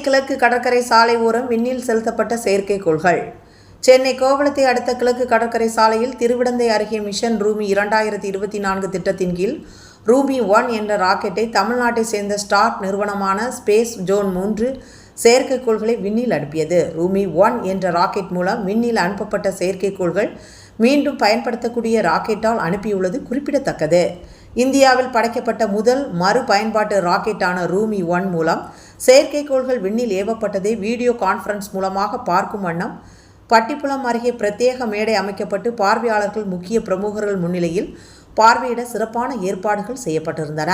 கிழக்கு கடற்கரை சாலை ஓரம் விண்ணில் செலுத்தப்பட்ட செயற்கைக்கோள்கள். சென்னை கோவளத்தை அடுத்த கிழக்கு கடற்கரை சாலையில் திருவிடந்தை அருகே மிஷன் ரூமி இரண்டாயிரத்தி இருபத்தி நான்கு திட்டத்தின் கீழ் ரூமி ஒன் என்ற ராக்கெட்டை தமிழ்நாட்டை சேர்ந்த ஸ்டார்ட் நிறுவனமான ஸ்பேஸ் ஜோன் மூன்று செயற்கைக்கோள்களை விண்ணில் அனுப்பியது. ரூமி ஒன் என்ற ராக்கெட் மூலம் விண்ணில் அனுப்பப்பட்ட செயற்கைக்கோள்கள் மீண்டும் பயன்படுத்தக்கூடிய ராக்கெட்டால் அனுப்பியுள்ளது குறிப்பிடத்தக்கது. இந்தியாவில் படைக்கப்பட்ட முதல் மறு பயன்பாட்டு ராக்கெட்டான ரூமி ஒன் மூலம் செயற்கைக்கோள்கள் விண்ணில் ஏவப்பட்டதை வீடியோ கான்ஃபரன்ஸ் மூலமாக பார்க்கும் வண்ணம் பட்டிப்புலம் அருகே பிரத்யேக மேடை அமைக்கப்பட்டு பார்வையாளர்கள் முக்கிய பிரமுகர்கள் முன்னிலையில் பார்வையிட சிறப்பான ஏற்பாடுகள் செய்யப்பட்டிருந்தன.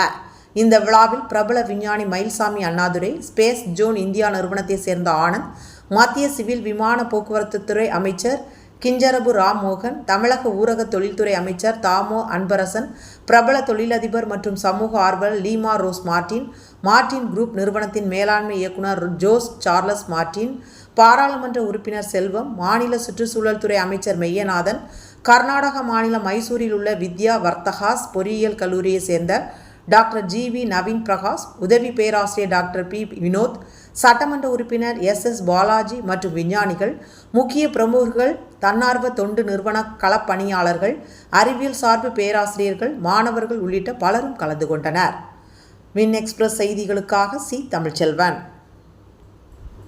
இந்த விழாவில் பிரபல விஞ்ஞானி Mayilsamy Annadurai space zone India நிறுவனத்தைச் சேர்ந்த ஆனந்த் மத்திய சிவில் விமான போக்குவரத்து துறை அமைச்சர் கிஞ்சரபு ராம்மோகன் தமிழக ஊரக தொழில்துறை அமைச்சர் தாமோ அன்பரசன் பிரபல தொழிலதிபர் மற்றும் சமூக ஆர்வலர் Leema Rose Martin Martin group நிறுவனத்தின் மேலாண்மை இயக்குனர் ஜோஸ் சார்லஸ் மார்டின் பாராளுமன்ற உறுப்பினர் செல்வம் மாநில சுற்றுச்சூழல் துறை அமைச்சர் மெய்யநாதன் கர்நாடக மாநிலம் மைசூரில் உள்ள வித்யா வர்த்தகாஸ் பொறியியல் கல்லூரியை சேர்ந்த doctor G V Naveen Prakash உதவி பேராசிரியர் டாக்டர் பி வினோத் சட்டமன்ற உறுப்பினர் எஸ். எஸ். பாலாஜி மற்றும் விஞ்ஞானிகள் முக்கிய பிரமுகர்கள் தன்னார்வ தொண்டு நிறுவன களப்பணியாளர்கள் அறிவியல் சார்பு பேராசிரியர்கள் மாணவர்கள் உள்ளிட்ட பலரும் கலந்து கொண்டனர். மின் எக்ஸ்பிரஸ் செய்திகளுக்காக சி. தமிழ்ச்செல்வன்